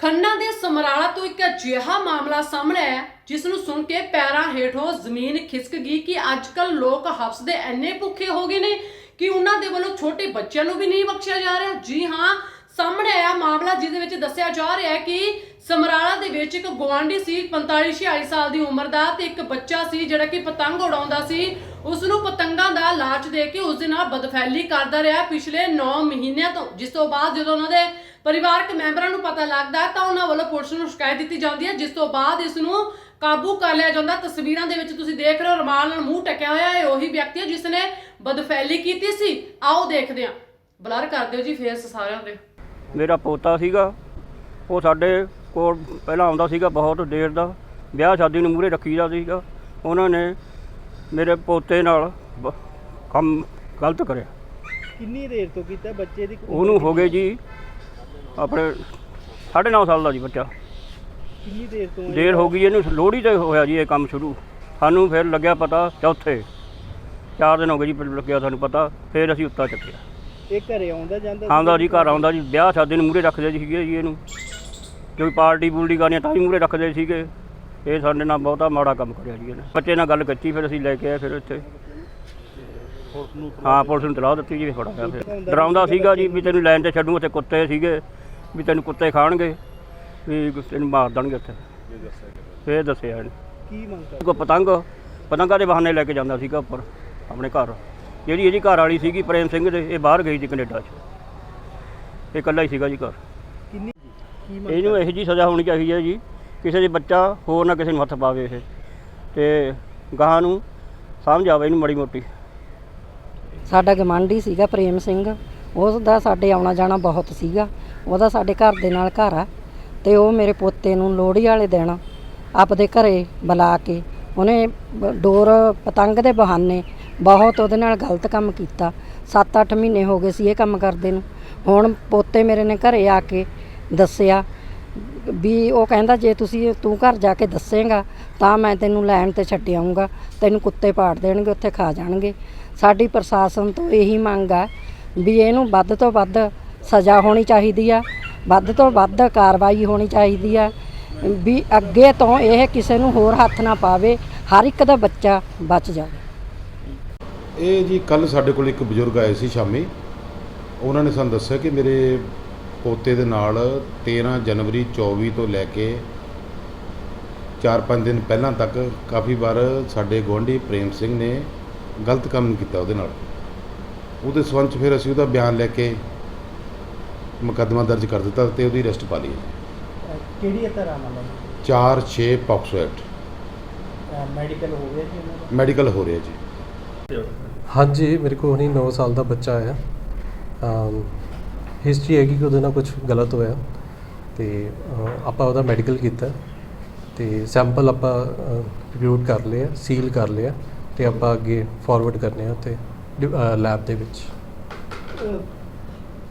ਖੰਨਾ ਦੇ ਸਮਰਾਲਾ ਤੋਂ ਇੱਕ ਅਜਿਹਾ ਮਾਮਲਾ ਸਾਹਮਣੇ ਆਇਆ ਹੈ, ਜਿਸ ਨੂੰ ਸੁਣ ਕੇ ਪੈਰਾਂ ਹੇਠੋਂ ਜ਼ਮੀਨ ਖਿਸਕ ਗਈ ਕਿ ਅੱਜਕੱਲ ਲੋਕ ਹਫਸ ਦੇ ਇੰਨੇ ਭੁੱਖੇ ਹੋ ਗਏ ਨੇ ਕਿ ਉਹਨਾਂ ਦੇ ਵੱਲੋਂ ਛੋਟੇ ਬੱਚਿਆਂ ਨੂੰ ਵੀ ਨਹੀਂ ਬਖਸ਼ਿਆ ਜਾ ਰਿਹਾ। ਜੀ ਹਾਂ ਸਾਹਮਣੇ ਆਇਆ ਮਾਮਲਾ ਜਿਹਦੇ ਵਿੱਚ ਦੱਸਿਆ ਜਾ ਰਿਹਾ ਹੈ ਕਿ ਸਮਰਾਲਾ ਦੇ ਵਿੱਚ ਇੱਕ ਗਵਾਂਢੀ ਸੀ 45 46 ਸਾਲ ਦੀ ਉਮਰ ਦਾ ਤੇ ਇੱਕ ਬੱਚਾ ਸੀ ਜਿਹੜਾ ਕਿ ਪਤੰਗ ਉਡਾਉਂਦਾ ਸੀ। ਉਸ ਨੂੰ ਪਤੰਗਾਂ ਦਾ ਲਾਲਚ ਦੇ ਕੇ ਉਸ ਦੇ ਨਾਲ ਬਦਫੈਲੀ ਕਰਦਾ ਰਿਹਾ ਪਿਛਲੇ 9 ਮਹੀਨਿਆਂ ਤੋਂ। ਜਿਸ ਤੋਂ ਬਾਅਦ ਜਦੋਂ ਉਹਨਾਂ ਦੇ ਪਰਿਵਾਰਕ ਮੈਂਬਰਾਂ ਨੂੰ ਪਤਾ ਲੱਗਦਾ ਤਾਂ ਉਹਨਾਂ ਵੱਲੋਂ ਪੁਲਿਸ ਨੂੰ ਸ਼ਿਕਾਇਤ ਦਿੱਤੀ ਜਾਂਦੀ ਹੈ, ਜਿਸ ਤੋਂ ਬਾਅਦ ਇਸ ਨੂੰ ਕਾਬੂ ਕਰ ਲਿਆ ਜਾਂਦਾ। ਤਸਵੀਰਾਂ ਦੇ ਵਿੱਚ ਤੁਸੀਂ ਦੇਖ ਰਹੇ ਹੋ, ਰਮਾਲ ਨਾਲ ਮੂੰਹ ਟਕਿਆ ਹੋਇਆ ਹੈ, ਉਹੀ ਵਿਅਕਤੀ ਹੈ ਜਿਸ ਨੇ ਬਦਫੈਲੀ ਕੀਤੀ ਸੀ। ਆਓ ਦੇਖਦੇ ਹਾਂ। ਬਲਰ ਕਰ ਦਿਓ ਜੀ ਫੇਸ ਸਾਰਿਆਂ ਦੇ। ਮੇਰਾ ਪੋਤਾ ਸੀਗਾ ਉਹ ਸਾਡੇ ਕੋਲ ਪਹਿਲਾਂ ਆਉਂਦਾ ਸੀਗਾ ਬਹੁਤ ਦੇਰ ਦਾ ਵਿਆਹ ਸ਼ਾਦੀ ਨੂੰ ਮੂਹਰੇ ਰੱਖੀਦਾ ਸੀਗਾ। ਉਹਨਾਂ ਨੇ ਮੇਰੇ ਪੋਤੇ ਨਾਲ ਬ- ਕੰਮ ਗਲਤ ਕਰਿਆ। ਕਿੰਨੀ ਦੇਰ ਤੋਂ ਕੀਤਾ? ਬੱਚੇ ਦੀ ਉਹਨੂੰ ਹੋ ਗਏ ਜੀ ਆਪਣੇ 9.5 ਸਾਲ ਦਾ ਜੀ ਬੱਚਾ। ਕਿੰਨੀ ਦੇਰ ਤੋਂ ਦੇਰ ਹੋ ਗਈ ਇਹਨੂੰ ਲੋਹੜੀ ਤੇ ਹੋਇਆ ਜੀ ਇਹ ਕੰਮ ਸ਼ੁਰੂ। ਸਾਨੂੰ ਫਿਰ ਲੱਗਿਆ ਪਤਾ ਚੌਥੇ। ਚਾਰ ਦਿਨ ਹੋ ਗਏ ਜੀ ਫਿਰ ਲੱਗਿਆ ਸਾਨੂੰ ਪਤਾ ਫਿਰ ਅਸੀਂ ਉੱਤਾ ਚੱਕਿਆ। ਇਹ ਘਰੇ ਆਉਂਦਾ ਜਾਂਦਾ ਆਉਂਦਾ ਜੀ ਘਰ ਆਉਂਦਾ ਜੀ। ਵਿਆਹ ਸ਼ਾਦੀ ਨੂੰ ਮੂਹਰੇ ਰੱਖਦੇ ਸੀਗੇ ਜੀ ਇਹਨੂੰ। ਕੋਈ ਪਾਰਟੀ ਪੂਲਟੀ ਕਰਨੀ ਤਾਂ ਹੀ ਮੂਹਰੇ ਰੱਖਦੇ ਸੀਗੇ। ਇਹ ਸਾਡੇ ਨਾਲ ਬਹੁਤਾ ਮਾੜਾ ਕੰਮ ਕਰਿਆ ਜੀ ਇਹਨੇ। ਬੱਚੇ ਨਾਲ ਗੱਲ ਕੀਤੀ ਫਿਰ ਅਸੀਂ ਲੈ ਕੇ ਆਏ ਫਿਰ ਇੱਥੇ ਹਾਂ ਪੁਲਿਸ ਨੂੰ ਤਲਾਹ ਦਿੱਤੀ ਜੀ ਫੜਾ ਗਿਆ ਫਿਰ। ਡਰਾਉਂਦਾ ਸੀਗਾ ਜੀ ਵੀ ਤੈਨੂੰ ਲਾਈਨ ਤੇ ਛੱਡੂ ਉੱਥੇ ਕੁੱਤੇ ਸੀਗੇ ਵੀ ਤੈਨੂੰ ਕੁੱਤੇ ਖਾਣਗੇ ਵੀ ਤੈਨੂੰ ਮਾਰ ਦੇਣਗੇ ਉੱਥੇ। ਫਿਰ ਦੱਸਿਆ ਇਹਨੇ। ਕੀ ਮੰਗ ਕਰ ਕੋ ਪਤੰਗ ਪਤੰਗਾਂ ਦੇ ਬਹਾਨੇ ਲੈ ਕੇ ਜਾਂਦਾ ਸੀਗਾ ਉੱਪਰ ਆਪਣੇ ਘਰ। ਜਿਹੜੀ ਇਹਦੀ ਘਰ ਵਾਲੀ ਸੀਗੀ ਪ੍ਰੇਮ ਸਿੰਘ ਦੇ ਇਹ ਬਾਹਰ ਗਈ ਸੀ ਕੈਨੇਡਾ 'ਚ। ਇਹ ਇਕੱਲਾ ਹੀ ਸੀਗਾ ਜੀ ਘਰ। ਕਿੰਨੀ ਕੀ ਮੰਗ ਇਹਨੂੰ ਇਹੋ ਜੀ ਸਜ਼ਾ ਹੋਣੀ ਚਾਹੀਦੀ ਹੈ ਜੀ। ਕਿਸੇ ਦੇ ਬੱਚਾ ਹੋਰ ਨਾ ਕਿਸੇ ਨੂੰ ਹੱਥ ਪਾਵੇ ਇਹ। ਤੇ ਗਾਹਾਂ ਨੂੰ ਸਮਝ ਆਵੇ ਇਹਨੂੰ ਮੜੀ ਮੋਟੀ। ਸਾਡਾ ਗਵਾਂਢੀ ਸੀਗਾ ਪ੍ਰੇਮ ਸਿੰਘ। ਉਸ ਦਾ ਸਾਡੇ ਆਉਣਾ ਜਾਣਾ ਬਹੁਤ ਸੀਗਾ। ਉਹਦਾ ਸਾਡੇ ਘਰ ਦੇ ਨਾਲ ਘਰ ਆ। ਤੇ ਉਹ ਮੇਰੇ ਪੋਤੇ ਨੂੰ ਲੋਹੜੀ ਵਾਲੇ ਦਿਨ ਆਪਦੇ ਘਰੇ ਬੁਲਾ ਕੇ ਉਹਨੇ ਬ- ਡੋਰ ਪਤੰਗ ਦੇ ਬਹਾਨੇ ਬਹੁਤ ਉਹਦੇ ਨਾਲ ਗਲਤ ਕੰਮ ਕੀਤਾ। 7-8 ਮਹੀਨੇ ਹੋ ਗਏ ਸੀ ਇਹ ਕੰਮ ਕਰਦੇ ਨੂੰ। ਹੁਣ ਪੋਤੇ ਮੇਰੇ ਨੇ ਘਰੇ ਆ ਕੇ ਦੱਸਿਆ ਵੀ ਉਹ ਕਹਿੰਦਾ, ਜੇ ਤੁਸੀਂ ਤੂੰ ਘਰ ਜਾ ਕੇ ਦੱਸੇਗਾ, ਤਾਂ ਮੈਂ ਤੈਨੂੰ ਲੈਣ ਤੇ ਛੱਡ ਆਊਂਗਾ। ਤੈਨੂੰ ਕੁੱਤੇ ਪਾੜ ਦੇਣਗੇ, ਉੱਥੇ ਖਾ ਜਾਣਗੇ। ਸਾਡੀ ਪ੍ਰਸ਼ਾਸਨ ਤੋਂ ਇਹੀ ਮੰਗ ਆ ਵੀ ਇਹਨੂੰ ਵੱਧ ਤੋਂ ਵੱਧ ਸਜ਼ਾ ਹੋਣੀ ਚਾਹੀਦੀ ਆ, ਵੱਧ ਤੋਂ ਵੱਧ ਕਾਰਵਾਈ ਹੋਣੀ ਚਾਹੀਦੀ ਆ, ਵੀ ਅੱਗੇ ਤੋਂ ਇਹ ਕਿਸੇ ਨੂੰ ਹੋਰ ਹੱਥ ਨਾ ਪਾਵੇ, ਹਰ ਇੱਕ ਦਾ ਬੱਚਾ ਬਚ ਜਾਵੇ। ਇਹ ਜੀ ਕੱਲ ਸਾਡੇ ਕੋਲ ਇੱਕ ਬਜ਼ੁਰਗ ਆਏ ਸੀ ਸ਼ਾਮੀ। ਉਹਨਾਂ ਨੇ ਸਾਨੂੰ ਦੱਸਿਆ ਕਿ ਮੇਰੇ ਪੋਤੇ ਦੇ ਨਾਲ 13 ਜਨਵਰੀ 24 ਤੋਂ ਲੈ ਕੇ 4-5 ਦਿਨ ਪਹਿਲਾਂ ਤੱਕ ਕਾਫੀ ਵਾਰ ਸਾਡੇ ਗੁਆਂਢੀ ਪ੍ਰੇਮ ਸਿੰਘ ਨੇ ਗਲਤ ਕੰਮ ਕੀਤਾ ਉਹਦੇ ਨਾਲ। ਉਹਦੇ ਸਬੰਧ 'ਚ ਫਿਰ ਅਸੀਂ ਉਹਦਾ ਬਿਆਨ ਲੈ ਕੇ ਮੁਕੱਦਮਾ ਦਰਜ ਕਰ ਦਿੱਤਾ ਤੇ ਉਹਦੀ ਅਰੈਸਟ ਪਾ ਲਈ। ਕਿਹੜੀ ਤਰ੍ਹਾਂ ਨਾਲ 4-6 ਪੌਕਸੋ ਐਕਟ। ਮੈਡੀਕਲ ਹੋ ਗਿਆ ਜੀ ਮੈਡੀਕਲ ਹੋ ਰਿਹਾ ਜੀ। ਹਾਂਜੀ ਮੇਰੇ ਕੋਲ ਹੁਣੀ 9 ਸਾਲ ਦਾ ਬੱਚਾ ਆਇਆ। ਹਿਸਟਰੀ ਹੈਗੀ ਕਿ ਉਹਦੇ ਨਾਲ ਕੁਝ ਗਲਤ ਹੋਇਆ ਤੇ ਅਹ, ਆਪਾਂ ਉਹਦਾ ਮੈਡੀਕਲ ਕੀਤਾ ਤੇ ਸੈਂਪਲ ਆਪਾਂ ਰਿਪਿਊਟ ਕਰ ਲਿਆ ਸੀਲ ਕਰ ਲਿਆ ਤੇ ਆਪਾਂ ਅੱਗੇ ਫਾਰਵਰਡ ਕਰਨੇ ਆ ਉੱਥੇ ਲੈਬ ਦੇ ਵਿੱਚ।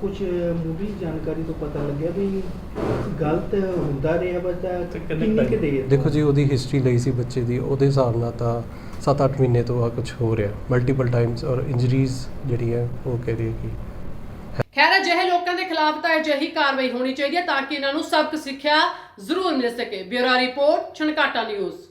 ਕੁਝ ਮੂਵੀ ਜਾਣਕਾਰੀ ਤੋਂ ਪਤਾ ਲੱਗਿਆ ਵੀ ਗਲਤ ਹੁੰਦਾ ਰਿਹਾ ਬੱਚਾ ਕਿੰਨੀ ਕਿ ਦੇਰ ਦੇਖੋ ਜੀ ਉਹਦੀ ਹਿਸਟਰੀ ਲਈ ਸੀ ਬੱਚੇ ਦੀ ਉਹਦੇ ਹਿਸਾਬ ਨਾਲ ਤਾਂ 7-8 ਮਹੀਨੇ ਤੋਂ ਆ ਕੁਝ ਹੋ ਰਿਹਾ। ਮਲਟੀਪਲ ਟਾਈਮਸ ਔਰ ਇੰਜਰੀਜ਼ ਜਿਹੜੀ ਹੈ, ਉਹ ਕਹਿ ਰਹੀ ਹੈ ਕਿ ਖੈਰ, ਅਜਿਹੇ ਲੋਕਾਂ ਦੇ ਖਿਲਾਫ ਤਾਂ ਅਜਿਹੀ ਕਾਰਵਾਈ ਹੋਣੀ ਚਾਹੀਦੀ ਹੈ ਤਾਂ ਕਿ ਇਹਨਾਂ ਨੂੰ ਸਬਕ ਸਿੱਖਿਆ ਜ਼ਰੂਰ ਮਿਲ ਸਕੇ। Bureau report, Chhankata news.